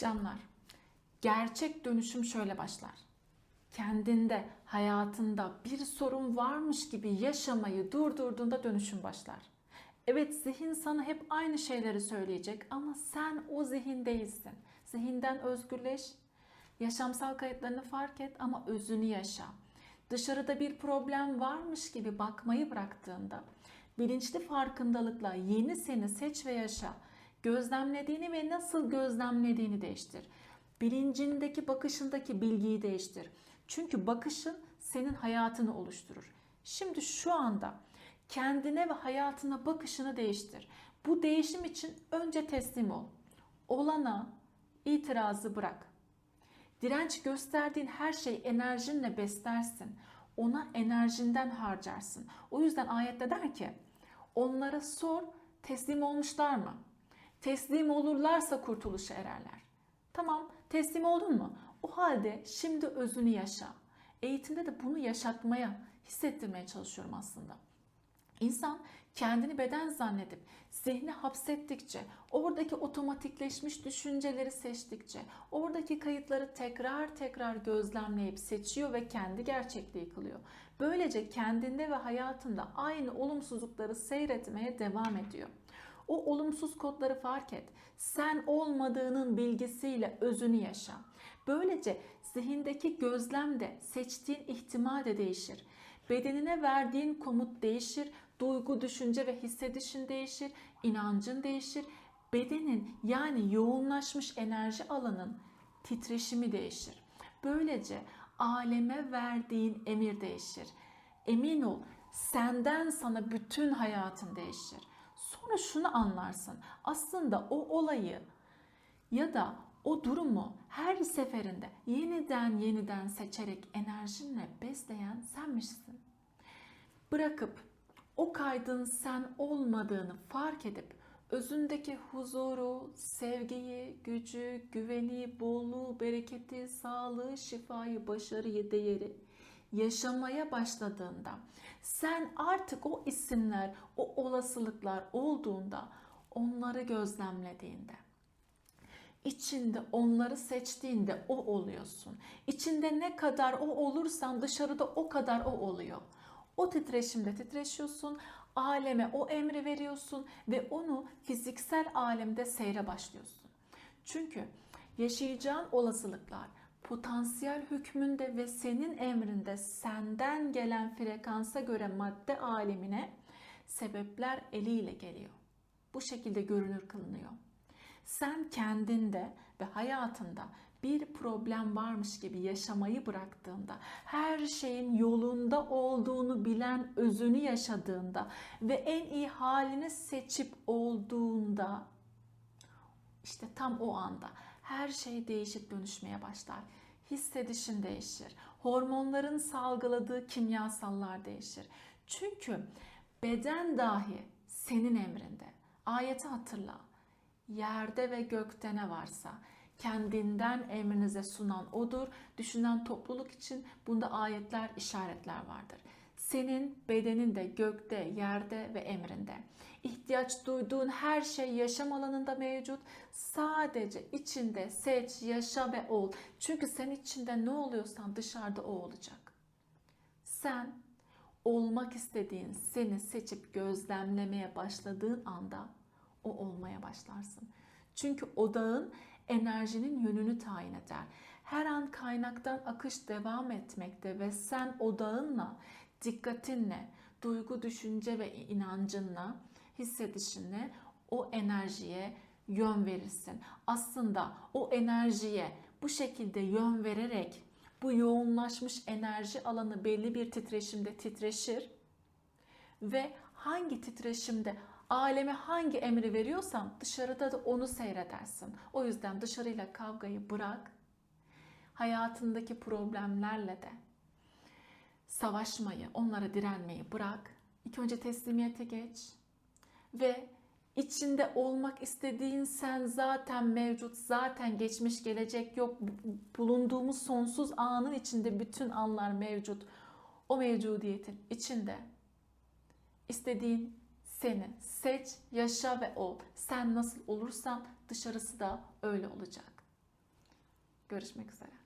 Canlar, gerçek dönüşüm şöyle başlar. Kendinde, hayatında bir sorun varmış gibi yaşamayı durdurduğunda dönüşüm başlar. Evet zihin sana hep aynı şeyleri söyleyecek ama sen o zihin değilsin. Zihinden özgürleş, yaşamsal kayıtlarını fark et ama özünü yaşa. Dışarıda bir problem varmış gibi bakmayı bıraktığında bilinçli farkındalıkla yeni seni seç ve yaşa. Gözlemlediğini ve nasıl gözlemlediğini değiştir. Bilincindeki bakışındaki bilgiyi değiştir. Çünkü bakışın senin hayatını oluşturur. Şimdi şu anda kendine ve hayatına bakışını değiştir. Bu değişim için önce teslim ol. Olana itirazı bırak. Direnç gösterdiğin her şey enerjinle beslersin. Ona enerjinden harcarsın. O yüzden ayette der ki onlara sor teslim olmuşlar mı? Teslim olurlarsa kurtuluşa ererler. Tamam teslim oldun mu? O halde şimdi özünü yaşa. Eğitimde de bunu yaşatmaya, hissettirmeye çalışıyorum aslında. İnsan kendini beden zannedip zihni hapsettikçe, oradaki otomatikleşmiş düşünceleri seçtikçe, oradaki kayıtları tekrar tekrar gözlemleyip seçiyor ve kendi gerçekliği kılıyor. Böylece kendinde ve hayatında aynı olumsuzlukları seyretmeye devam ediyor. O olumsuz kodları fark et. Sen olmadığının bilgisiyle özünü yaşa. Böylece zihindeki gözlem de seçtiğin ihtimal de değişir. Bedenine verdiğin komut değişir, duygu, düşünce ve hissedişin değişir, inancın değişir. Bedenin yani yoğunlaşmış enerji alanın titreşimi değişir. Böylece aleme verdiğin emir değişir. Emin ol senden sana bütün hayatın değişir. Sonra şunu anlarsın. Aslında o olayı ya da o durumu her seferinde yeniden yeniden seçerek enerjinle besleyen senmişsin. Bırakıp o kaydın sen olmadığını fark edip özündeki huzuru, sevgiyi, gücü, güveni, bolluğu, bereketi, sağlığı, şifayı, başarıyı, değeri yaşamaya başladığında sen artık o isimler, o olasılıklar olduğunda onları gözlemlediğinde içinde onları seçtiğinde o oluyorsun. İçinde ne kadar o olursan dışarıda o kadar o oluyor. O titreşimde titreşiyorsun, aleme o emri veriyorsun ve onu fiziksel alemde seyre başlıyorsun. Çünkü yaşayacağın olasılıklar potansiyel hükmünde ve senin emrinde senden gelen frekansa göre madde alemine sebepler eliyle geliyor. Bu şekilde görünür kılınıyor. Sen kendinde ve hayatında bir problem varmış gibi yaşamayı bıraktığında, her şeyin yolunda olduğunu bilen özünü yaşadığında ve en iyi halini seçip olduğunda işte tam o anda her şey değişip dönüşmeye başlar. Hissedişin değişir. Hormonların salgıladığı kimyasallar değişir. Çünkü beden dahi senin emrinde. Ayeti hatırla. Yerde ve gökte ne varsa kendinden emrinize sunan odur. Düşünen topluluk için bunda ayetler, işaretler vardır. Senin bedenin de gökte, yerde ve emrinde. İhtiyaç duyduğun her şey yaşam alanında mevcut. Sadece içinde seç, yaşa ve ol. Çünkü sen içinde ne oluyorsan dışarıda o olacak. Sen olmak istediğin seni seçip gözlemlemeye başladığın anda o olmaya başlarsın. Çünkü odağın enerjinin yönünü tayin eder. Her an kaynaktan akış devam etmekte ve sen odağınla, dikkatinle, duygu, düşünce ve inancınla, hissedişinle o enerjiye yön verirsin. Aslında o enerjiye bu şekilde yön vererek bu yoğunlaşmış enerji alanı belli bir titreşimde titreşir ve hangi titreşimde aleme hangi emri veriyorsan dışarıda da onu seyredersin. O yüzden dışarıyla kavgayı bırak. Hayatındaki problemlerle de savaşmayı, onlara direnmeyi bırak. İlk önce teslimiyete geç ve içinde olmak istediğin sen zaten mevcut, zaten geçmiş gelecek yok. Bulunduğumuz sonsuz anın içinde bütün anlar mevcut. O mevcudiyetin içinde istediğin seni seç, yaşa ve ol. Sen nasıl olursan dışarısı da öyle olacak. Görüşmek üzere.